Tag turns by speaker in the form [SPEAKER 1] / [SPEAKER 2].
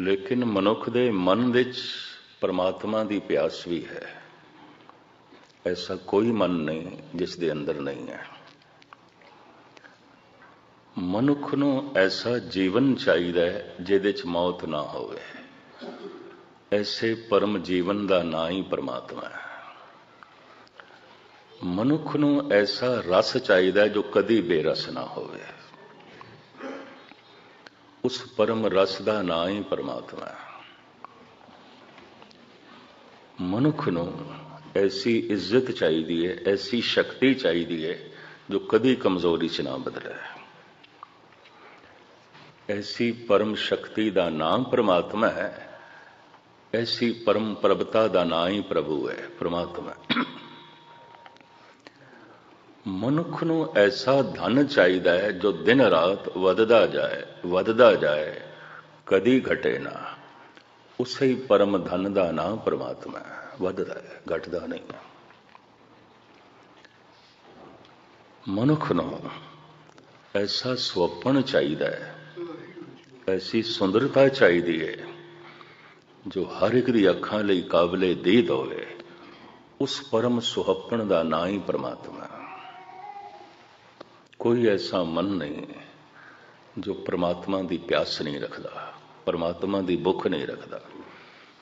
[SPEAKER 1] ਲੇਕਿਨ ਮਨੁੱਖ ਦੇ ਮਨ ਵਿੱਚ ਪਰਮਾਤਮਾ ਦੀ ਪਿਆਸ ਵੀ ਹੈ। ਐਸਾ ਕੋਈ ਮਨ ਨਹੀਂ ਜਿਸ ਦੇ ਅੰਦਰ ਨਹੀਂ ਹੈ। ਮਨੁੱਖ ਨੂੰ ਐਸਾ ਜੀਵਨ ਚਾਹੀਦਾ ਹੈ ਜਿਹਦੇ 'ਚ ਮੌਤ ਨਾ ਹੋਵੇ। ਐਸੇ ਪਰਮ ਜੀਵਨ ਦਾ ਨਾਂ ਹੀ ਪਰਮਾਤਮਾ ਹੈ। ਮਨੁੱਖ ਨੂੰ ਐਸਾ ਰਸ ਚਾਹੀਦਾ ਜੋ ਕਦੀ ਬੇਰਸ ਨਾ ਹੋਵੇ। ਉਸ ਪਰਮ ਰਸ ਦਾ ਨਾਂ ਹੀ ਪਰਮਾਤਮਾ ਹੈ। ਮਨੁੱਖ ਨੂੰ ਐਸੀ ਇੱਜ਼ਤ ਚਾਹੀਦੀ ਹੈ, ਐਸੀ ਸ਼ਕਤੀ ਚਾਹੀਦੀ ਹੈ ਜੋ ਕਦੀ ਕਮਜ਼ੋਰੀ 'ਚ ਨਾ ਬਦਲੇ। ਐਸੀ ਪਰਮ ਸ਼ਕਤੀ ਦਾ ਨਾਮ ਪਰਮਾਤਮਾ ਹੈ, ਐਸੀ ਪਰਮ ਪ੍ਰਭਤਾ ਦਾ ਨਾਂ ਹੀ ਪ੍ਰਭੂ ਹੈ, ਪ੍ਰਮਾਤਮਾ। ਮਨੁੱਖ ਨੂੰ ਐਸਾ ਧਨ ਚਾਹੀਦਾ ਹੈ ਜੋ ਦਿਨ ਰਾਤ ਵੱਧਦਾ ਜਾਏ, ਵਧਦਾ ਜਾਏ, ਕਦੀ ਘਟੇ ਨਾ। ਉਸੇ ਹੀ ਪਰਮ ਧਨ ਦਾ ਨਾਮ ਪਰਮਾਤਮਾ ਹੈ। ਵੱਧਦਾ ਹੈ, ਘਟਦਾ ਨਹੀਂ। ਮਨੁੱਖ ਨੂੰ ਐਸਾ ਸੁਪਨ ਚਾਹੀਦਾ ਹੈ, ਐਸੀ ਸੁੰਦਰਤਾ ਚਾਹੀਦੀ ਹੈ, ਜੋ ਹਰ ਇੱਕ ਦੀ ਅੱਖਾਂ ਲਈ ਕਾਬਲੇ ਦੀਦ ਹੋਵੇ। ਉਸ ਪਰਮ ਸੁਹੱਪਣ ਦਾ ਨਾਂ ਹੀ ਪਰਮਾਤਮਾ ਹੈ। ਕੋਈ ਐਸਾ ਮਨ ਨਹੀਂ ਜੋ ਪਰਮਾਤਮਾ ਦੀ ਪਿਆਸ ਨਹੀਂ ਰੱਖਦਾ, ਪਰਮਾਤਮਾ ਦੀ ਭੁੱਖ ਨਹੀਂ ਰੱਖਦਾ।